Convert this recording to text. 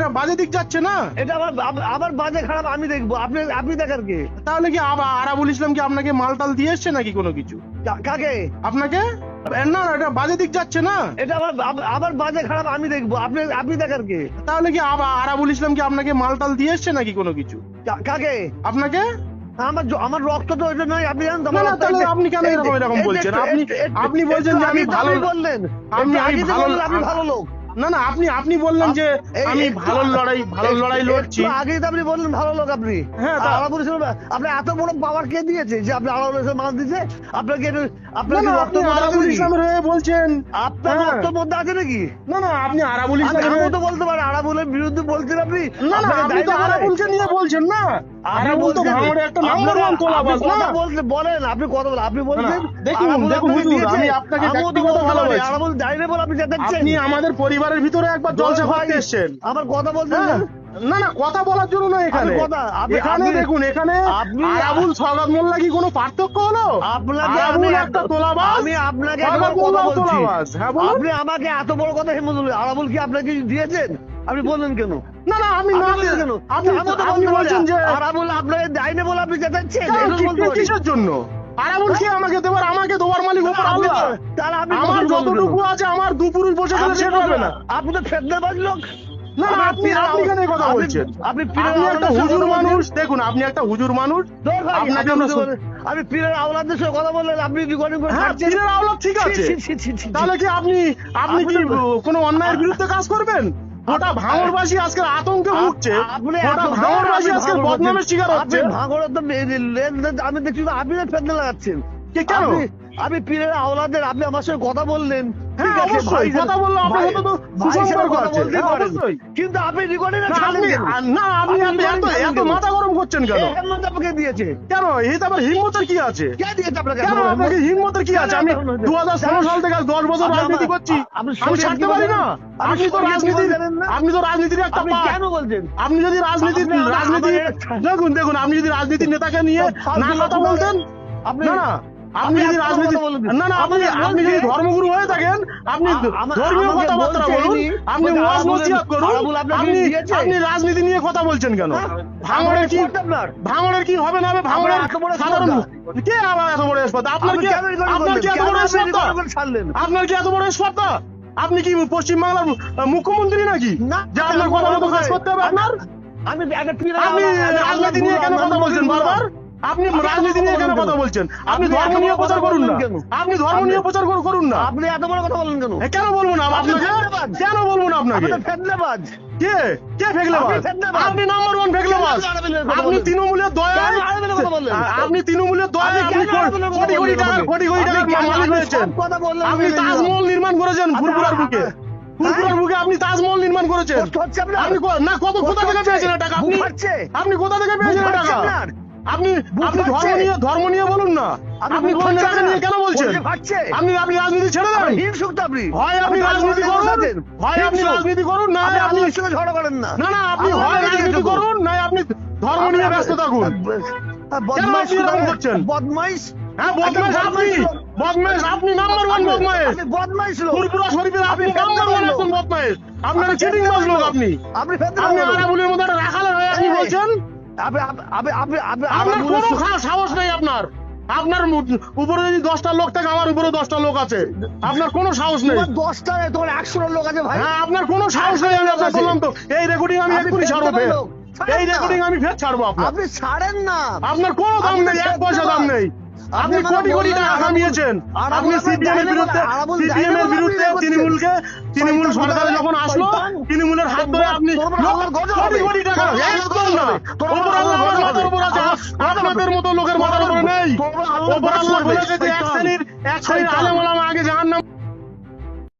এটা বাজে দিক যাচ্ছে না। এটা আমার আব- আমার বাজে খারাপ আমি দেখব। আপনি আপনি দেখার কে? তাহলে কি আরাবুল ইসলাম কি আপনাকে মালটাল দিয়ে এসছে নাকি কোনো কিছু? কাকে? আপনাকে? না এটা বাজে দিক যাচ্ছে না। এটা আমার আব- আমার বাজে খারাপ আমি দেখব। আপনি আপনি দেখার কে? তাহলে কি আরাবুল ইসলাম কি আপনাকে মালটাল দিয়ে এসছে নাকি কোনো কিছু? কাকে? আপনাকে? আমার আমার রক্ত তো ওইটা নয় আপনি জানেন না, তাহলে আপনি কেন এরকম এরকম বলছেন? আপনি- আপনি বলছেন যে আমি ভালো- বললেন। আমি ভালো- আপনি ভালো লোক। না না আপনি আপনি বললেন যে আমি ভালো লড়াই ভালো লড়াই লড়ছি। আগেই তো আপনি বললেন ভালো লোক আপনি। হ্যাঁ, তা- আলাদা বলেছিলেন আপনি এত বড় পাওয়ার কে দিয়েছে যে আপনি আলাদা বলেছেন মাল দিতে আপনাকে আপনার রক্ত নাকি? ইসলামের হয়ে বলছেন। আপনার হ্যাঁ। রক্ত মধ্যে আছে নাকি? না না আপনি আরাবুল আমি ইসলামের আমিও তো বলতে পারি আরাবুলের বিরুদ্ধে বলছেন আপনি। না না আপনি তো। আরাবুলকে নিয়ে বলছেন না। আরাবুল তো ভাঙড়ে একটা নাম্বার ওয়ান তোলা আপনি বাস না? বলতে বলেন আপনি কথা বলেন। আপনি বলছেন দেখুন, দেখুন, আমি আপনাকে ব্যক্তিগত পারি, ভালোবাসি। আরাবুল দাঁড়িয়ে বলে আপনি চেঁচাচ্ছেন আপনি আমাদের পরিবারের ভিতরে একবার জলসা করতে এসছেন। আমার কথা বলতে হ্যাঁ। না? না কথা বলার জন্য না এখানে। এখানে দেখুন এখানে আপনি- আরাবুল সগাত মোল্লা কি কোনো পার্থক্য হলো? আপনাকে আমি একটা তোলাবাজ আমি আপনাকে একবার কথা বলছি। হ্যাঁ বলুন। আপনি আমাকে এত বড় কথা হেমন্ত আরাবুল কি আপনাকে দিয়েছেন? আপনি বললেন কেন? না না আমি না বললেন কেন? আপনি আপনি বলছেন যে আরাবুল আপনাকে দেয়নি বলে আপনি চেঁচাচ্ছেন? কিসের জন্য? আরাবুল কি আমাকে দেবার আমাকে দেবার মালিক আপনি আল্লাহ? আমার যতটুকু আছে আমার আপনি সেটা না। আপনি তো ফেদনাবাজ লোক। না না আপনি আপনি কেন কথা বলছেন? আপনি আপনি একটা হুজুর মানুষ। দেখুন আপনি একটা হুজুর মানুষ। আপনাকে আমরা। আমি পীরের আওলাদের সঙ্গে কথা বললেন আপনি রেকর্ডিং করে হ্যাঁ পীরের আওলাদ ঠিক আছে। তাহলে কি আপনি আপনি কি কোনো অন্যায়ের বিরুদ্ধে কাজ করবেন? গোটা ভাঙড়বাসী আজকে আতঙ্কে ভুগছে। গোটা এত- আজকে বদনামের শিকার হচ্ছে। আপনি তো আমি দেখছি আপনি তো লাগাচ্ছেন। কেন? আপনি- আপনি পীরের আওলাদের আপনি আমার সঙ্গে কথা বললেন। ঠিক আছে, অবশ্যই, কথা বললে আপনার সাথে তো সুসম্পর্ক আছে। বলতেই পারেন। অবশ্যই। কিন্তু আপনি রেকর্ডিং না, আপনি এত এত এত মাথা গরম করছেন কেন? আপনাকে দিয়েছে। কেন? এই আবার হিম্মতের কি আছে? কে দিয়েছে আপনাকে? কেন আপনাকে হিম্মতের কি আছে? আমি দু হাজার ষোলো সাল থেকে আজ দশ বছর রাজনীতি করছি। আমি ছাড়তে পারি না। আপনি আপনি তো রাজনীতির আপনি তো রাজনীতির একটা আপনি কেন বলছেন? আপনি যদি রাজনীতির রাজনীতি দেখুন দেখুন আপনি যদি রাজনীতির নেতাকে নিয়ে না কথা বলতেন আপনি না। আপনি যদি রাজনীতি না না আপনি আপনি যদি ধর্মগুরু হয়ে থাকেন আপনি ধর্মীয় কথাবার্তা বলুন আপনি ওয়াজ নসিহত করুন আপনি আপনি রাজনীতি নিয়ে কথা বলছেন কেন? ভাঙড়ের কি ভাঙড়ের কি হবে না হবে? ভাঙড়ের সাধারণ। কে আবার এত বড় স্পর্ধা আপনার আপনি কি আপনার এত বড় স্পর্ধা রেকর্ডিং করে ছাড়লেন? আপনার কি এত বড় স্পর্ধা আপনি কি পশ্চিমবাংলার আহ, মুখ্যমন্ত্রী নাকি? যে আপনার আমি কথা মতো কাজ করতে হবে আপনার? আমি একটা আপনি রাজনীতি নিয়ে কেন কথা বলছেন বারবার। আপনি রাজনীতি নিয়ে কেন কথা বলছেন? আপনি ধর্ম নিয়ে প্রচার করুন না। আপনি ধর্ম নিয়ে প্রচার করুন না। আপনি এত বড় কথা বলেন কেন? কেন বলব না? আপনি আপনাকে কেন বলব না আপনাকে? আপনি ফেদনাবাজ। কে? কে ফেকলেবাজ আপনি নাম্বার ওয়ান কথা আপনি? তৃণমূলের দয়া? আপনি তৃণমূলের দয়া কোটি কোটি টাকা কোটি কোটি কেন- মালিক হয়েছেন আপনি তাজমহল নির্মাণ করেছেন ফুরপুরার বুকে। ফুরপুরার বুকে আপনি তাজমহল নির্মাণ করেছেন? আপনি না কত কোথা থেকে পেয়েছেন টাকা? আপনি আপনি কোথা থেকে পেয়েছেন টাকা? আপনি আপনি ধর্ম নিয়ে ধর্ম নিয়ে বলুন না। আপনি কোন ফাটছে জায়গা না? নিয়ে কেন বলছেন? আপনি আপনি রাজনীতি ছেড়ে দেন। হিংসুক তো আপনি। হয় আপনি আপনি রাজনীতি করুন। হয় আপনি। রাজনীতি করুন না আপনি সঙ্গে ঝগড়া করেন না। না না আপনি হয় রাজনীতি করুন। না আপনি ধর্ম নিয়ে ব্যস্ত থাকুন। বদমাইশ করছেন? বদমাইশ? হ্যাঁ বদমাইশ আপনি। বদমাইশ আপনি নাম্বার ওয়ান বদমাইশ। বদমাইশ লোক। শরীফের আপনি নাম্বার ওয়ান একজন বদমাইশ। আপনার আপনি চিটিং ফেদনাবাজ লোক। আপনি। আপনি আপনি আরাবুলের মধ্যে রাখালের হয়ে আপনি বলছেন? আপনি আপনি আপনি আপনি আপনি আপনার কোনো সাহস নেই আপনার। আপনার উপরে যদি দশটা লোক থাকে আমার উপরে দশটা লোক আছে। আপনার কোনো সাহস নেই। দশটা তোমার একশোটা লোক আছে ভাই। হ্যাঁ আপনার কোনো সাহস নেই আমি আপনার বললাম তো। এই রেকর্ডিং আমি এক্ষুনি ছাড়বো ফের। এই রেকর্ডিং আমি ফের ছাড়বো আপনার। আপনি ছাড়েন না। আপনার কোনো দাম নেই এক পয়সা দাম নেই। আপনি আপনি কোটি কোটি টাকা কামিয়েছেন। আপনি সিপিএম এর বিরুদ্ধে সিপিএম এর বিরুদ্ধে তৃণমূলকে তৃণমূল সরকার যখন আসলো শয়তান। তৃণমূলের হাত ধরে আপনি তোমার লক্ষ- আমার গজল কোটি হবে। কোটি টাকা তোমার একদম না তোমার ওপর আল্লাহ আমার আমার গজল মাথার হবে। উপর আছে আমার- আপনাদের মতো লোকের মাথার উপরে নেই আগে জাহান্নামে